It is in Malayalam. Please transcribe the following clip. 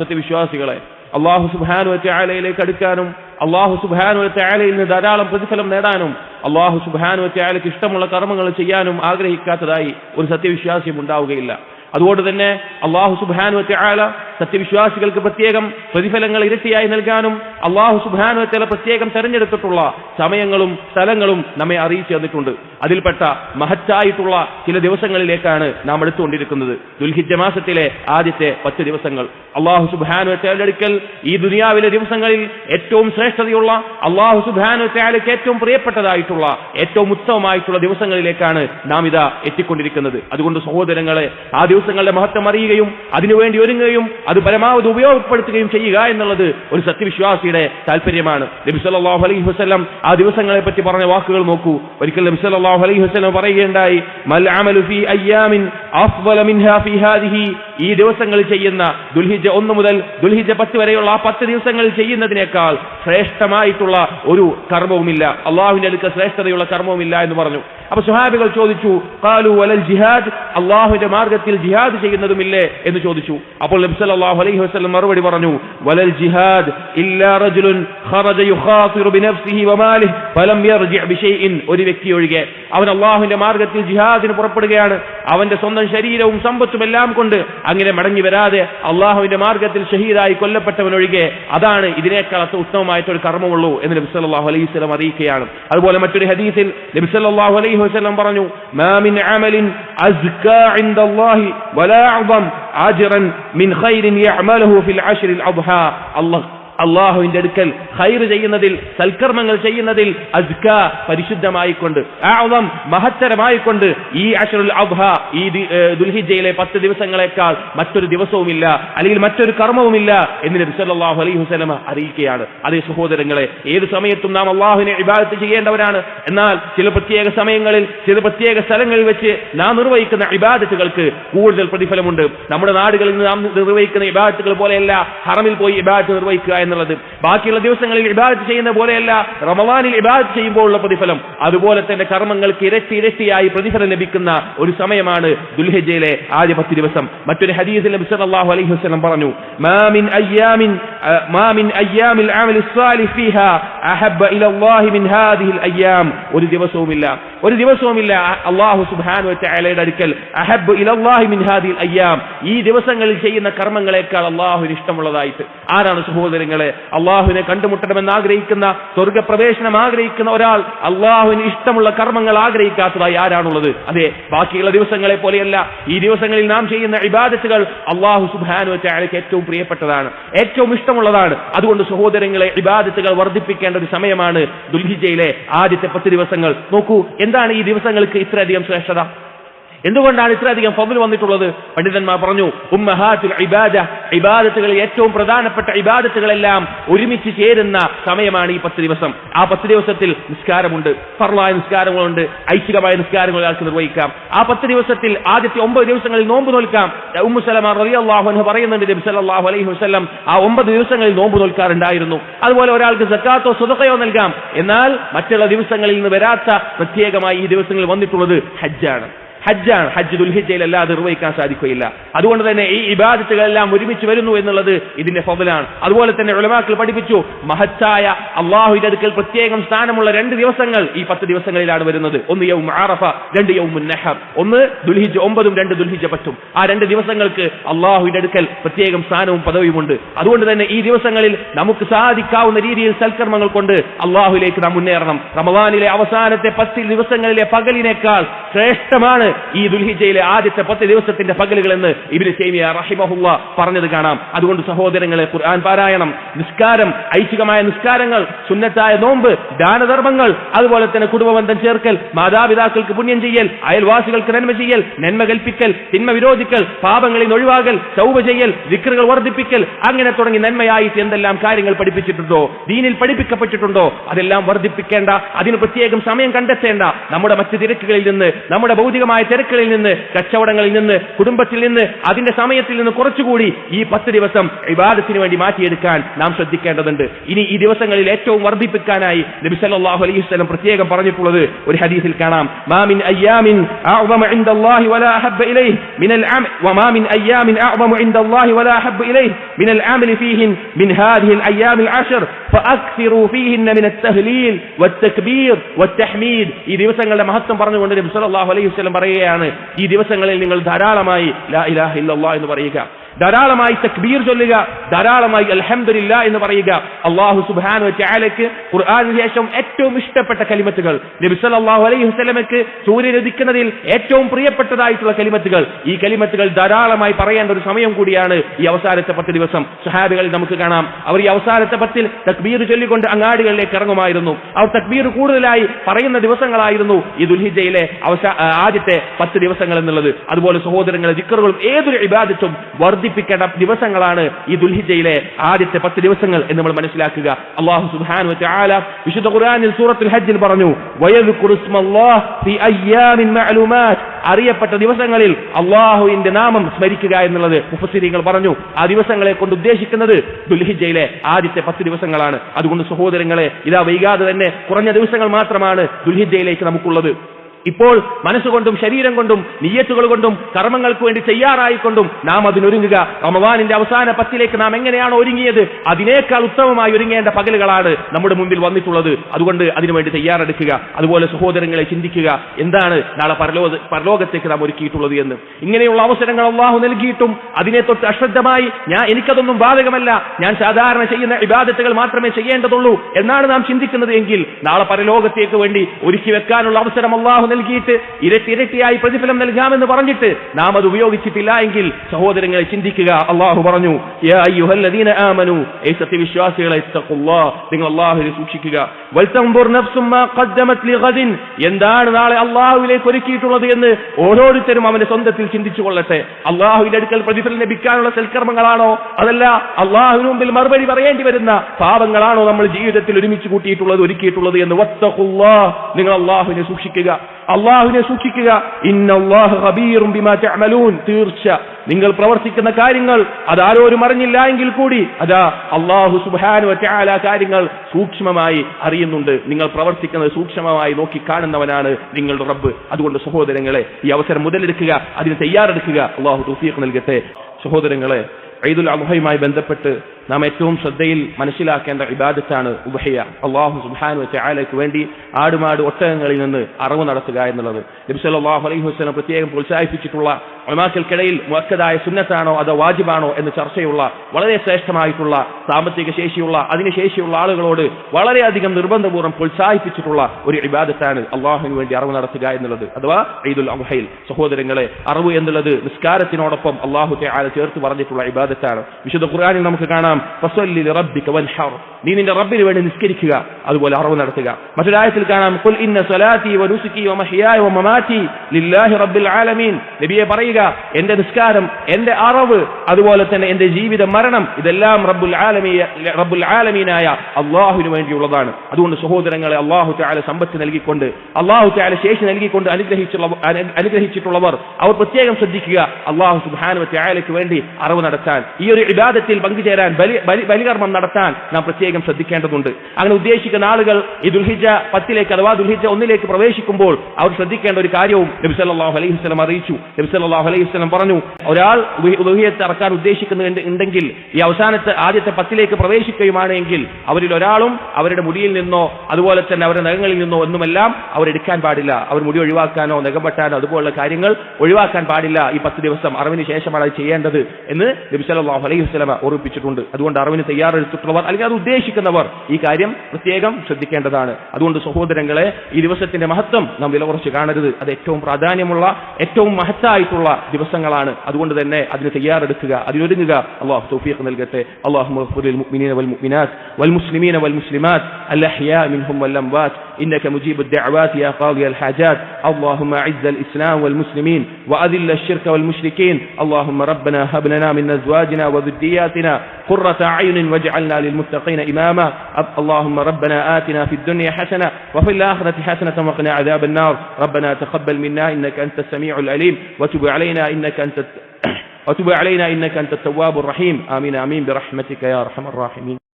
സത്യവിശ്വാസികളെ. അള്ളാഹു സുബാനു ത്യാലയിലേക്ക് അടുക്കാനും അള്ളാഹു സുബാനു ത്യാലയിൽ നിന്ന് ധാരാളം പ്രതിഫലം നേടാനും അള്ളാഹു സുബാനു ത്യാലയ്ക്ക് ഇഷ്ടമുള്ള കർമ്മങ്ങൾ ചെയ്യാനും ആഗ്രഹിക്കാത്തതായി ഒരു സത്യവിശ്വാസിയും ഉണ്ടാവുകയില്ല. അതുകൊണ്ട് തന്നെ അള്ളാഹു സുബാനു ത്യാല സത്യവിശ്വാസികൾക്ക് പ്രത്യേകം പ്രതിഫലങ്ങൾ ഇരട്ടിയായി നൽകാനും അള്ളാഹു സുബാനു ചില പ്രത്യേകം തെരഞ്ഞെടുത്തിട്ടുള്ള സമയങ്ങളും സ്ഥലങ്ങളും നമ്മെ അറിയിച്ചു തന്നിട്ടുണ്ട്. അതിൽപ്പെട്ട മഹത്തായിട്ടുള്ള ചില ദിവസങ്ങളിലേക്കാണ് നാം എടുത്തുകൊണ്ടിരിക്കുന്നത്. ദുൽഹിജ മാസത്തിലെ ആദ്യത്തെ പത്ത് ദിവസങ്ങൾ. അള്ളാഹു സുബാനു അടുക്കൽ ഈ ദുനിയാവിലെ ദിവസങ്ങളിൽ ഏറ്റവും ശ്രേഷ്ഠതയുള്ള അള്ളാഹു സുബാനു ചേലയ്ക്ക് ഏറ്റവും പ്രിയപ്പെട്ടതായിട്ടുള്ള ഏറ്റവും ഉത്തമമായിട്ടുള്ള ദിവസങ്ങളിലേക്കാണ് നാം ഇതാ എത്തിക്കൊണ്ടിരിക്കുന്നത്. അതുകൊണ്ട് സഹോദരങ്ങളെ ആ ദിവസങ്ങളുടെ മഹത്വം അറിയുകയും അതിനുവേണ്ടി ഒരുങ്ങുകയും അത് പരമാവധി ഉപയോഗപ്പെടുത്തുകയും ചെയ്യുക എന്നുള്ളത് ഒരു സത്യവിശ്വാസിയുടെ താല്പര്യമാണ് നബി സല്ലല്ലാഹു അലൈഹി വസ്ലം ആ ദിവസങ്ങളെ പറ്റി പറഞ്ഞ വാക്കുകൾ നോക്കൂ. ഒരിക്കൽ നബി സല്ലല്ലാഹു അലൈഹി വസ്ലം പറയുകയുണ്ടായി മൽ അയ്യാമിൻ ഈ ദിവസങ്ങൾ ചെയ്യുന്ന ദുൽഹിജ ഒന്ന് മുതൽ ദുൽഹിജ പത്ത് വരെയുള്ള ആ പത്ത് ദിവസങ്ങൾ ചെയ്യുന്നതിനേക്കാൾ ശ്രേഷ്ഠമായിട്ടുള്ള ഒരു കർമ്മവുമില്ല. അള്ളാഹുവിന്റെ അടുക്ക ശ്രേഷ്ഠതയുള്ള കർമ്മവുമില്ല എന്ന് പറഞ്ഞു. അപ്പൊ സുഹാബികൾ ചോദിച്ചു കാലു വലൽ ജിഹാദ്? അള്ളാഹുവിന്റെ മാർഗത്തിൽ ജിഹാദ് ചെയ്യുന്നതുമില്ലേ എന്ന് ചോദിച്ചു. അപ്പോൾ സല്ലല്ലാഹു അലൈഹി വസ്ലം മറുപടി പറഞ്ഞു വലൽ ജിഹാദ് ഇല്ലാ റജുലുൻ ഖറജ യുഖാതിറു വമാലിഹി ഫലം ഒരു വ്യക്തി ഒഴികെ. അവൻ അള്ളാഹുവിന്റെ മാർഗത്തിൽ ജിഹാദിന് പുറപ്പെടുകയാണ്. അവന്റെ സ്വന്തം ശരീരവും സമ്പത്തും എല്ലാം കൊണ്ട് അങ്ങനെ മടങ്ങി വരാതെ അള്ളാഹുവിന്റെ മാർഗത്തിൽ ഷഹീദായി കൊല്ലപ്പെട്ടവനൊഴികെ അതാണ് ഇതിനേക്കാൾ അത്ര ഉത്തമമായിട്ടൊരു കർമ്മമുള്ളൂ എന്ന് നബി സല്ലല്ലാഹു അലൈഹി വസല്ലം അറിയിക്കുകയാണ്. അതുപോലെ മറ്റൊരു ഹദീസിൽ നബി സല്ലല്ലാഹു അലൈഹി വസല്ലം പറഞ്ഞു അമലിൻ അസ്കാ വലാ അജ്റൻ മിൻ ഫിൽ അദ്ഹാ. അള്ളാഹുവിന്റെ അടുക്കൽ ഹൈർ ചെയ്യുന്നതിൽ സൽക്കർമ്മങ്ങൾ ചെയ്യുന്നതിൽ അസ്ക പരിശുദ്ധമായിക്കൊണ്ട് ആവം മഹത്തരമായിക്കൊണ്ട് ഈ അഷറുൽ അബ്ഹ ഈ ദുൽഹിജയിലെ പത്ത് ദിവസങ്ങളെക്കാൾ മറ്റൊരു ദിവസവുമില്ല അല്ലെങ്കിൽ മറ്റൊരു കർമ്മവുമില്ല എന്ന് നബി സല്ലല്ലാഹു അലൈഹി വസല്ലമ അറിയിക്കുകയാണ്. അതേ സഹോദരങ്ങളെ ഏത് സമയത്തും നാം അള്ളാഹുവിനെ ഇബാദത്ത് ചെയ്യേണ്ടവരാണ്. എന്നാൽ ചില പ്രത്യേക സമയങ്ങളിൽ ചില പ്രത്യേക സ്ഥലങ്ങളിൽ വെച്ച് നാം നിർവഹിക്കുന്ന ഇബാദത്തുകൾക്ക് കൂടുതൽ പ്രതിഫലമുണ്ട്. നമ്മുടെ നാടുകളിൽ നാം നിർവഹിക്കുന്ന ഇബാദത്തുകൾ പോലെയല്ല ഹറമിൽ പോയി ഇബാദത്ത് നിർവഹിക്കുക എന്നുള്ളത്. ബാക്കിയുള്ള ദിവസങ്ങളിൽ ഇബാദത്ത് ചെയ്യുന്ന പോലെയല്ല റമവാനിൽ ഇബാദത്ത് ചെയ്യുമ്പോഴുള്ള പ്രതിഫലം. അതുപോലെ തന്നെ കർമ്മങ്ങൾക്ക് ഇരട്ടി ഇരട്ടിയായി പ്രതിഫലം ലഭിക്കുന്ന ഒരു സമയമാണ് ദുൽഹജയിലെ ആദ്യ പത്ത് ദിവസം. മറ്റൊരു ഹദീസിൽ നബി സല്ലല്ലാഹു അലൈഹി വസല്ലം പറഞ്ഞു മാ മിൻ അയ്യാമിൻ അഹ്, മാ മിൻ അയ്യാമിൽ അമലി സ്വാലിഹ് ഫീഹാ അഹബ്ബ ഇലല്ലാഹി മിൻ ഹാദിഹിൽ അയ്യാം. ഒരു ദിവസവുമില്ല. ഒരു ദിവസവുമില്ല അള്ളാഹു സുബ്ഹാനഹു തആലയുടെ അടുക്കൽ അഹബ്ബ ഇലല്ലാഹി മിൻ ഹാദിഹിൽ അയ്യാം. ഈ ദിവസങ്ങളിൽ ചെയ്യുന്ന കർമ്മങ്ങളെക്കാൾ അല്ലാഹുവിന് ഇഷ്ടമുള്ളതായിട്ട്. ആരാണ് സഹോദരങ്ങളെ? അല്ലാഹുവിനെ കണ്ടുമുട്ടണമെന്ന് ആഗ്രഹിക്കുന്ന സ്വർഗപ്രവേശനം ആഗ്രഹിക്കുന്ന ഒരാൾ അല്ലാഹുവിന് ഇഷ്ടമുള്ള കർമ്മങ്ങൾ ആഗ്രഹിക്കാത്തതായി ആരാണുള്ളത്? അതെ ബാക്കിയുള്ള ദിവസങ്ങളെ പോലെയല്ല. ഈ ദിവസങ്ങളിൽ നാം ചെയ്യുന്ന ഇബാദത്തുകൾ അള്ളാഹു സുബാനു ചായക്ക് ഏറ്റവും പ്രിയപ്പെട്ടതാണ്. ഏറ്റവും ഇഷ്ടമുള്ളതാണ്. അതുകൊണ്ട് സഹോദരങ്ങളെ ഇബാദത്തുകൾ വർദ്ധിപ്പിക്കേണ്ട ഒരു സമയമാണ് ദുൽഹിജയിലെ ആദ്യത്തെ പത്ത് ദിവസങ്ങൾ. നോക്കൂ എന്താണ് ഈ ദിവസങ്ങൾക്ക് ഇത്രയധികം ശ്രേഷ്ഠത? എന്തുകൊണ്ടാണ് ഇത്രയധികം ഫضل വന്നിട്ടുള്ളത്? പണ്ഡിതന്മാർ പറഞ്ഞു ഉമ്മഹാത്തുൽ ഇബാദ ഇബാദത്തുകളിൽ ഏറ്റവും പ്രധാനപ്പെട്ട ഇബാദത്തുകളെല്ലാം ഒരുമിച്ച് ചേരുന്ന സമയമാണ് ഈ പത്ത് ദിവസം. ആ പത്ത് ദിവസത്തിൽ നിസ്കാരമുണ്ട്. ഫർലായ നിസ്കാരങ്ങളുണ്ട്. ഐച്ഛികമായ നിസ്കാരങ്ങൾ ഒരാൾക്ക് നിർവഹിക്കാം. ആ പത്ത് ദിവസത്തിൽ ആദ്യത്തെ ഒമ്പത് ദിവസങ്ങളിൽ നോമ്പ് നോൽക്കാം. ഉമ്മു സലമ റളിയല്ലാഹു അൻഹു പറയുന്നുണ്ട് നബി സല്ലല്ലാഹു അലൈഹി വസല്ലം ആ ഒമ്പത് ദിവസങ്ങളിൽ നോമ്പ് നോൽക്കാറുണ്ടായിരുന്നു. അതുപോലെ ഒരാൾക്ക് സക്കാത്തോ സുതക്കയോ നൽകാം. എന്നാൽ മറ്റുള്ള ദിവസങ്ങളിൽ നിന്ന് വരാത്ത പ്രത്യേകമായി ഈ ദിവസങ്ങളിൽ വന്നിട്ടുള്ളത് ഹജ്ജാണ്. ഹജ്ജാണ്. ഹജ്ജ് ദുൽഹിജയിൽ അല്ലാതെ നിർവഹിക്കാൻ സാധിക്കുകയില്ല. അതുകൊണ്ട് തന്നെ ഈ ഇബാദത്തുകളെല്ലാം ഒരുമിച്ച് വരുന്നു എന്നുള്ളത് ഇതിന്റെ ഫോബലാണ് അതുപോലെ തന്നെ ഉലമാക്കൾ പഠിപ്പിച്ചു മഹത്തായ അള്ളാഹുവിന്റെ അടുക്കൽ പ്രത്യേകം സ്ഥാനമുള്ള രണ്ട് ദിവസങ്ങൾ ഈ പത്ത് ദിവസങ്ങളിലാണ് വരുന്നത്. ഒന്ന് യൗം ആറഫ രണ്ട് യൗമുൻ നഹർ. ഒന്ന് ദുൽഹിജ് ഒമ്പതും രണ്ട് ദുൽഹിജ പറ്റും ആ രണ്ട് ദിവസങ്ങൾക്ക് അള്ളാഹുവിന്റെ അടുക്കൽ പ്രത്യേകം സ്ഥാനവും പദവിയുമുണ്ട്. അതുകൊണ്ട് തന്നെ ഈ ദിവസങ്ങളിൽ നമുക്ക് സാധിക്കാവുന്ന രീതിയിൽ സൽക്കർമ്മങ്ങൾ കൊണ്ട് അള്ളാഹുലേക്ക് നാം മുന്നേറണം. റമദാനിലെ അവസാനത്തെ പത്ത് ദിവസങ്ങളിലെ പകലിനേക്കാൾ ശ്രേഷ്ഠമാണ് ഈ ദുൽഹിജയിലെ ആദ്യത്തെ പത്ത് ദിവസത്തിന്റെ പകലുകൾ എന്ന് ഇബിന് സേമിയ റഹിമഹുല്ല പറഞ്ഞത് കാണാം. അതുകൊണ്ട് സഹോദരങ്ങളെ ഖുർആൻ പാരായണം. നിസ്കാരം ഐച്ഛികമായ നിസ്കാരങ്ങൾ സുന്നത്തായ നോമ്പ് ദാനധർമ്മങ്ങൾ അതുപോലെ തന്നെ കുടുംബബന്ധം ചേർക്കൽ മാതാപിതാക്കൾക്ക് പുണ്യം ചെയ്യൽ അയൽവാസികൾക്ക് നന്മ ചെയ്യൽ നന്മ കൽപ്പിക്കൽ തിന്മ വിരോധിക്കൽ പാപങ്ങളിൽ ഒഴിവാകൽ ചൗവ ചെയ്യൽ വിക്രകൾ വർദ്ധിപ്പിക്കൽ അങ്ങനെ തുടങ്ങി നന്മയായിട്ട് എന്തെല്ലാം കാര്യങ്ങൾ പഠിപ്പിച്ചിട്ടുണ്ടോ ദീനിൽ പഠിപ്പിക്കപ്പെട്ടിട്ടുണ്ടോ അതെല്ലാം വർദ്ധിപ്പിക്കേണ്ട അതിന് പ്രത്യേകം സമയം കണ്ടെത്തേണ്ട നമ്മുടെ മറ്റ് തിരക്കുകളിൽ നിന്ന് നമ്മുടെ ഭൗതികമായ ആവശ്യമായ തിരക്കുകളിൽ നിന്ന് കച്ചവടങ്ങളിൽ നിന്ന് കുടുംബത്തിൽ നിന്ന് അതിന്റെ സമയത്തിൽ നിന്ന് കുറച്ചുകൂടി ഈ പത്ത് ദിവസം വിവാദത്തിന് വേണ്ടി മാറ്റിയെടുക്കാൻ നാം ശ്രദ്ധിക്കേണ്ടതുണ്ട്. ഇനി ഈ ദിവസങ്ങളിൽ ഏറ്റവും വർദ്ധിപ്പിക്കാനായി നബി സല്ലല്ലാഹു അലൈഹി വസല്ലം പ്രത്യേകം പറഞ്ഞിട്ടുള്ളത് ഒരു ഹദീസിൽ കാണാം. മാമിൻ അയ്യാമിൻ അഅ്ളമ ഇൻദല്ലാഹി വലാ ഹബ്ബ ഇലൈഹി മിനൽ അം വലാ ഹബ്ബ ഇലൈഹി മിനൽ ഫീഹിൻ പറയുകയാണ്. ഈ ദിവസങ്ങളിൽ നിങ്ങൾ ധാരാളമായി ലാ ഇലാഹ ഇല്ലല്ലാഹ് എന്ന് പറയുക. ധാരാളമായി തക്ബീർ ചൊല്ലുക ധാരാളമായി അലഹമില്ല എന്ന് പറയുക. അള്ളാഹു സുബാനു ചാലയ്ക്ക് ഖുർആാനു ശേഷം ഏറ്റവും ഇഷ്ടപ്പെട്ട കലിമത്തുകൾ. നബി സല്ലല്ലാഹു അലൈഹി വസ്ലമക്ക് സൂര്യൻ ഉദിക്കുന്നതിൽ ഏറ്റവും പ്രിയപ്പെട്ടതായിട്ടുള്ള കലിമത്തുകൾ. ഈ കലിമത്തുകൾ ധാരാളമായി പറയേണ്ട ഒരു സമയം കൂടിയാണ് ഈ അവസാനത്തെ പത്ത് ദിവസം. സഹാബികളിൽ നമുക്ക് കാണാം. അവർ ഈ അവസാനത്തെ പത്തിൽ തക്ബീർ ചൊല്ലിക്കൊണ്ട് അങ്ങാടികളിലേക്ക് ഇറങ്ങുമായിരുന്നു. അവർ തക്ബീർ കൂടുതലായി പറയുന്ന ദിവസങ്ങളായിരുന്നു ഈ ദുൽഹിജയിലെ അവസാ ആദ്യത്തെ പത്ത് ദിവസങ്ങൾ എന്നുള്ളത്. അതുപോലെ സഹോദരങ്ങളെ ദിക്കറുകളും ഏതൊരു ഇബാദത്തും വർദ്ധിപ്പിക്കേണ്ട ദിവസങ്ങളാണ് ഈ ദുൽഹിജയിലെ ആദ്യത്തെ പത്ത് ദിവസങ്ങൾ എന്ന് നമ്മൾ മനസ്സിലാക്കുക. അള്ളാഹു വതആല വിശുദ്ധ ഖുർആനിൽ സൂറത്തുൽ ഹജ്ജിൽ പറഞ്ഞു അറിയപ്പെട്ട ദിവസങ്ങളിൽ അള്ളാഹുവിന്റെ നാമം സ്മരിക്കുക എന്നുള്ളത് മുഫസിരിങ്ങൾ പറഞ്ഞു. ആ ദിവസങ്ങളെ കൊണ്ട് ഉദ്ദേശിക്കുന്നത് ദുൽഹിജയിലെ ആദ്യത്തെ പത്ത് ദിവസങ്ങളാണ്. അതുകൊണ്ട് സഹോദരങ്ങളെ ഇതാ വൈകാതെ തന്നെ കുറഞ്ഞ ദിവസങ്ങൾ മാത്രമാണ് ദുൽഹിജയിലേക്ക് നമുക്കുള്ളത്. ഇപ്പോൾ മനസ്സുകൊണ്ടും ശരീരം കൊണ്ടും നിയ്യത്തുകൾ കൊണ്ടും കർമ്മങ്ങൾക്ക് വേണ്ടി തയ്യാറായിക്കൊണ്ടും നാം അതിനൊരുങ്ങുക. റമവാനിന്റെ അവസാന പത്തിലേക്ക് നാം എങ്ങനെയാണ് ഒരുങ്ങിയത്? അതിനേക്കാൾ ഉത്തമമായി ഒരുങ്ങേണ്ട പകലുകളാണ് നമ്മുടെ മുമ്പിൽ വന്നിട്ടുള്ളത്. അതുകൊണ്ട് അതിനുവേണ്ടി തയ്യാറെടുക്കുക. അതുപോലെ സഹോദരങ്ങളെ ചിന്തിക്കുക. എന്താണ് നാളെ പരലോക പരലോകത്തേക്ക് നാം ഒരുക്കിയിട്ടുള്ളത് എന്ന്. ഇങ്ങനെയുള്ള അവസരങ്ങൾ അള്ളാഹു നൽകിയിട്ടും അതിനെ തൊട്ട് അശ്രദ്ധമായി ഞാൻ എനിക്കതൊന്നും ബാധകമല്ല. ഞാൻ സാധാരണ ചെയ്യുന്ന ഇബാദത്തുകൾ മാത്രമേ ചെയ്യേണ്ടതുള്ളൂ എന്നാണ് നാം ചിന്തിക്കുന്നത് എങ്കിൽ നാളെ പരലോകത്തേക്ക് വേണ്ടി ഒരുക്കി വെക്കാനുള്ള അവസരം അള്ളാഹു നൽകിയിട്ട് ഇരട്ടി ഇരട്ടിയായി പ്രതിഫലം നൽകാമെന്ന് പറഞ്ഞിട്ട് നാം അത് ഉപയോഗിച്ചിട്ടില്ല എങ്കിൽ സഹോദരങ്ങളെ ചിന്തിക്കുക. അള്ളാഹു പറഞ്ഞു ആമനു സത്യവിശ്വാസികളെ നിങ്ങൾ അള്ളാഹുവിനെ സൂക്ഷിക്കുക. എന്താണ് നാളെ അള്ളാഹുവിലേക്ക് ഒരുക്കിയിട്ടുള്ളത് എന്ന് ഓരോരുത്തരും അവന്റെ സ്വന്തത്തിൽ ചിന്തിച്ചു കൊള്ളട്ടെ. അള്ളാഹുവിന്റെ അടുക്കൽ പ്രതിഫലം ലഭിക്കാനുള്ള സൽക്കർമ്മങ്ങളാണോ? അതല്ല അള്ളാഹുവിന് മുമ്പിൽ മറുപടി പറയേണ്ടി വരുന്ന പാപങ്ങളാണോ നമ്മൾ ജീവിതത്തിൽ ഒരുമിച്ച് കൂട്ടിയിട്ടുള്ളത് ഒരുക്കിയിട്ടുള്ളത് എന്ന്. നിങ്ങൾ അള്ളാഹുവിനെ സൂക്ഷിക്കുക. അള്ളാഹുവിനെ സൂക്ഷിക്കുക. ഇന്നല്ലാഹു ഖബീറും ബിമാ തഅമലൂൻ. തീർച്ച. നിങ്ങൾ പ്രവർത്തിക്കുന്ന കാര്യങ്ങൾ അതാരോരും അറിഞ്ഞില്ല എങ്കിൽ കൂടി അതാ അള്ളാഹു സുബാനു വറ്റാല കാര്യങ്ങൾ സൂക്ഷ്മമായി അറിയുന്നുണ്ട്. നിങ്ങൾ പ്രവർത്തിക്കുന്നത് സൂക്ഷ്മമായി നോക്കി കാണുന്നവനാണ് നിങ്ങളുടെ റബ്ബ്. അതുകൊണ്ട് സഹോദരങ്ങളെ ഈ അവസരം മുതലെടുക്കുക അതിന് തയ്യാറെടുക്കുക. അള്ളാഹു തൗഫീഖ് നൽകട്ടെ. സഹോദരങ്ങളെ ഈദുൽ അബുഹയുമായി ബന്ധപ്പെട്ട് നാം ഏറ്റവും ശ്രദ്ധയിൽ മനസ്സിലാക്കേണ്ട ഇബാദത്താണ് ഉബഹയ അള്ളാഹു സുബ്ഹാനു ചായാലയ്ക്ക് വേണ്ടി ആടുമാട് ഒട്ടകങ്ങളിൽ നിന്ന് അറിവ് നടത്തുക എന്നുള്ളത്. നബി സല്ലല്ലാഹു അലൈഹി വസല്ലം പ്രത്യേകം പ്രോത്സാഹിപ്പിച്ചിട്ടുള്ള ഒമാക്കൽക്കിടയിൽ മുഅക്കദായ സുന്നത്താണോ അതോ വാജിബാണോ എന്ന് ചർച്ചയുള്ള വളരെ ശ്രേഷ്ഠമായിട്ടുള്ള സാമ്പത്തിക ശേഷിയുള്ള അതിന് ശേഷിയുള്ള ആളുകളോട് വളരെയധികം നിർബന്ധപൂർവം പ്രോത്സാഹിപ്പിച്ചിട്ടുള്ള ഒരു ഇബാദത്താണ് അള്ളാഹുവിന് വേണ്ടി അറിവ് നടത്തുക എന്നുള്ളത്. അഥവാ ഈദുൽ അബുഹയിൽ സഹോദരങ്ങളെ അറിവ് എന്നുള്ളത് നിസ്കാരത്തിനോടൊപ്പം അള്ളാഹു ചേർത്ത് പറഞ്ഞിട്ടുള്ള ഇബാദത്താണ് വിശുദ്ധ ഖുർആാനിൽ നമുക്ക് കാണാം ഫസ്വല്ലി റബ്ബിക വൻഹർ. നീ നിന്റെ റബ്ബിന് വേണ്ടി നിസ്കരിക്കുക അതുപോലെ അറിവ് നടത്തുക. മറ്റൊരായത്തിൽ കാണാം ഖുൽ ഇന്ന സ്വലാത്തി മഹിയായ വ മമാതി ലില്ലാഹി റബ്ബിൽ ആലമീൻ. നബിയെ പറയുക എന്റെ നിസ്കാരം എന്റെ അറവ് അതുപോലെ തന്നെ എന്റെ ജീവിത മരണം ഇതെല്ലാം റബ്ബുൽ ആലമീ റബ്ബുൽ ആലമീനായ അള്ളാഹുവിന് വേണ്ടിയുള്ളതാണ്. അതുകൊണ്ട് സഹോദരങ്ങളെ അള്ളാഹു തആല സമ്പത്ത് നൽകിക്കൊണ്ട് അള്ളാഹു തആല ശേഷി നൽകിക്കൊണ്ട് അനുഗ്രഹിച്ചുള്ള അനു- അനുഗ്രഹിച്ചിട്ടുള്ളവർ അവർ പ്രത്യേകം ശ്രദ്ധിക്കുക അള്ളാഹു സുബ്ഹാനഹു വ തആലയ്ക്ക് വേണ്ടി അറവ് നടത്താൻ. ഈ ഒരു ഇബാദത്തിൽ പങ്കുചേരാൻ ബലി ബലി ബലികർമ്മം നടത്താൻ നാം പ്രത്യേകം ശ്രദ്ധിക്കേണ്ടതുണ്ട്. അങ്ങനെ ഉദ്ദേശിക്കുന്ന ആളുകൾ ഈ ദുൽഹിജ പത്തിലേക്ക് അഥവാ ദുൽഹിജ ഒന്നിലേക്ക് പ്രവേശിക്കുമ്പോൾ അവർ ശ്രദ്ധിക്കേണ്ട ഒരു കാര്യവും നബി സല്ലല്ലാഹു അലൈഹി വസല്ലം അറിയിച്ചു. നബി സല്ലല്ലാഹു അലൈഹി വസല്ലം പറഞ്ഞു ഒരാൾ ദുഹിയത്തെ ഇറക്കാൻ ഉദ്ദേശിക്കുന്നുണ്ട് ഉണ്ടെങ്കിൽ ഈ അവസാനത്തെ ആദ്യത്തെ പത്തിലേക്ക് പ്രവേശിക്കുകയുമാണെങ്കിൽ അവരിൽ ഒരാളും അവരുടെ മുടിയിൽ നിന്നോ അതുപോലെ തന്നെ അവരുടെ നഖങ്ങളിൽ നിന്നോ ഒന്നുമെല്ലാം അവരെടുക്കാൻ പാടില്ല. അവർ മുടി ഒഴിവാക്കാനോ നഖം വെട്ടാനോ അതുപോലുള്ള കാര്യങ്ങൾ ഒഴിവാക്കാൻ പാടില്ല. ഈ പത്ത് ദിവസം അറിവിന് ശേഷമാണ് അത് ചെയ്യേണ്ടത് എന്ന് നബി നബിസലാഹു അലൈഹി വസ്ലമ ഓർപ്പിച്ചിട്ടുണ്ട് അതുകൊണ്ട് അറിവിന് തയ്യാറെടുത്തിട്ടുള്ളവർ അല്ലെങ്കിൽ അത് ഉദ്ദേശിക്കുന്നവർ ഈ കാര്യം പ്രത്യേകം ശ്രദ്ധിക്കേണ്ടതാണ്. അതുകൊണ്ട് സഹോദരങ്ങളെ ഈ ദിവസത്തിന്റെ മഹത്വം നാം വില കുറച്ച് കാണരുത്. അത് ഏറ്റവും പ്രാധാന്യമുള്ള ഏറ്റവും മഹത്തായിട്ടുള്ള ദിവസങ്ങളാണ്. അതുകൊണ്ട് തന്നെ അതിന് തയ്യാറെടുക്കുക അതിനൊരുങ്ങുക. അള്ളാഹു തൗഫീഖ് നൽകട്ടെ. അള്ളാഹു മുഅ്മിനീന വൽ മുഅ്മിനാത്ത് വൽ മുസ്ലിമീന വൽ മുസ്ലിമാത്ത്. അൽ മിൻഹും വൽ إنك مجيب الدعوات يا قاضي الحاجات. اللهم أعز الإسلام والمسلمين وأذل الشرك والمشركين. اللهم ربنا هب لنا من أزواجنا وذرياتنا قرة أعين واجعلنا للمتقين إماما. اللهم ربنا آتنا في الدنيا حسنة وفي الآخرة حسنة وقنا عذاب النار. ربنا تقبل منا إنك أنت السميع العليم. وتب علينا إنك أنت وتب علينا إنك أنت التواب الرحيم. آمين آمين. برحمتك يا أرحم الراحمين.